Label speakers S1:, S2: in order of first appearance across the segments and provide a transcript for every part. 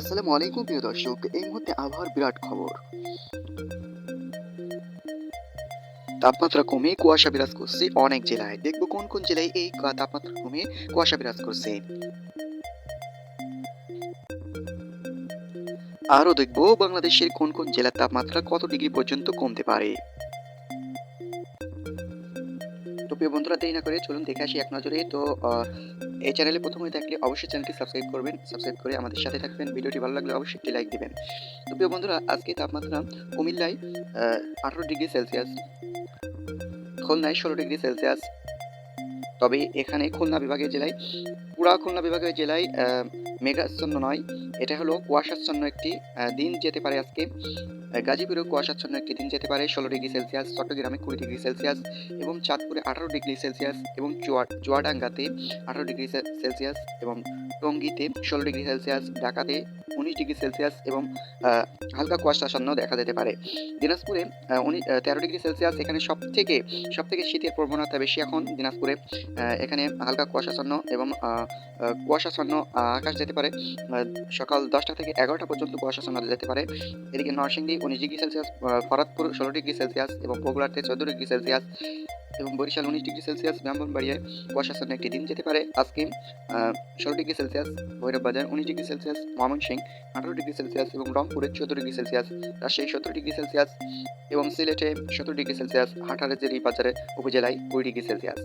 S1: আসসালামু আলাইকুম প্রিয় দর্শক, এই মুহূর্তে আবহাওয়ার বিরাট খবর। তাপমাত্রা কমে কুয়াশা বিরাজ করছে অনেক জেলায়। দেখব কোন কোন জেলায় এই তাপমাত্রা কমে কুয়াশা বিরাজ করছে। আরও দেখব বাংলাদেশের কোন কোন জেলার তাপমাত্রা কত ডিগ্রি পর্যন্ত কমতে পারে। তো প্রিয় বন্ধুরা, দেরি না করে চলুন দেখে আসি এক নজরে। তো এই চ্যানেলে প্রথম থাকলে অবশ্যই চ্যানেলটি সাবস্ক্রাইব করবেন সাবস্ক্রাইব করে আমাদের সাথে থাকবেন। ভিডিওটি ভালো লাগলে অবশ্যই একটি লাইক দেবেন। তো প্রিয় বন্ধুরা, আজকে তাপমাত্রা কুমিল্লায় আঠারো ডিগ্রি সেলসিয়াস, খুলনায় ষোলো ডিগ্রি সেলসিয়াস। তবে এখানে খুলনা বিভাগের জেলায় পুরা খুলনা বিভাগের জেলায় মেঘাচ্ছন্ন নয়। এটা হলো কুয়াশাচ্ছন্ন একটি দিন যেতে পারে আজকে। গাজীপুরেও কুয়াশাচ্ছন্ন একটি দিন যেতে পারে, ষোলো ডিগ্রি সেলসিয়াস, চট্টগ্রামে কুড়ি ডিগ্রি সেলসিয়াস এবং চাঁদপুরে আঠারো ডিগ্রি সেলসিয়াস এবং চুয়া- চুয়াডাঙ্গাতে আঠারো ডিগ্রি সেলসিয়াস এবং টঙ্গীতে ষোলো ডিগ্রি সেলসিয়াস, ঢাকাতে উনিশ ডিগ্রি সেলসিয়াস এবং হালকা কুয়াশাচ্ছন্ন দেখা যেতে পারে। দিনাজপুরে উনি তেরো ডিগ্রি সেলসিয়াস, এখানে সব থেকে সব থেকে শীতের প্রবণতা বেশি এখন দিনাজপুরে। এখানে হালকা কুয়াশাচ্ছন্ন এবং কুয়াশাচ্ছন্ন আকাশ যেতে পারে সকাল দশটা থেকে এগারোটা পর্যন্ত কুয়াশাচ্ছন্ন যেতে পারে। এদিকে নরসিংদী উনিশ ডিগ্রি সেলসিয়াস ফরাদপুর ষোলো ডিগ্রি সেলসিয়াস এবং বগুড়াতে চোদ্দ ডিগ্রি সেলসিয়াস এবং বরিশাল উনিশ ডিগ্রি সেলসিয়াস ব্রাহ্মণবাড়িয়ায় কুয়াশাচ্ছন্ন একটি দিন যেতে পারে। আজকে ষোলো ডিগ্রি সেলসিয়াস ভৈরব বাজার উনিশ ডিগ্রি সেলসিয়াস ময়মনসিংহ, আঠারো ডিগ্রি সেলসিয়াস এবং রংপুরে চোদ্দ ডিগ্রি সেলসিয়াস, রাজশাহী সতেরো ডিগ্রি সেলসিয়াস এবং সিলেটে সতেরো ডিগ্রি সেলসিয়াস, হাটহাজারী বাজারে উপজেলায় কুড়ি ডিগ্রি সেলসিয়াস।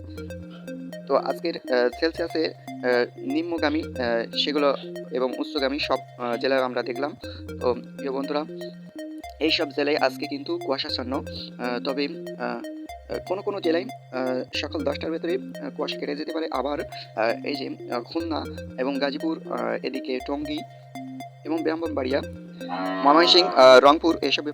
S1: তো আজকের সেলসিয়াসের নিম্নগামী সেগুলো এবং উচ্চগামী সব জেলায় আমরা দেখলাম। তো প্রিয় বন্ধুরা এই সব জেলায় আজকে কিন্তু কুয়াশাচ্ছন্ন তবে কোনো কোনো জেলায় সকাল দশটার ভেতরে কুয়াশা কেটে যেতে পারে। আবার এই যে খুলনা এবং গাজীপুর এদিকে টঙ্গী এবং ব্রাহ্মণবাড়িয়া ময়মনসিংহ আহ, রংপুর এসব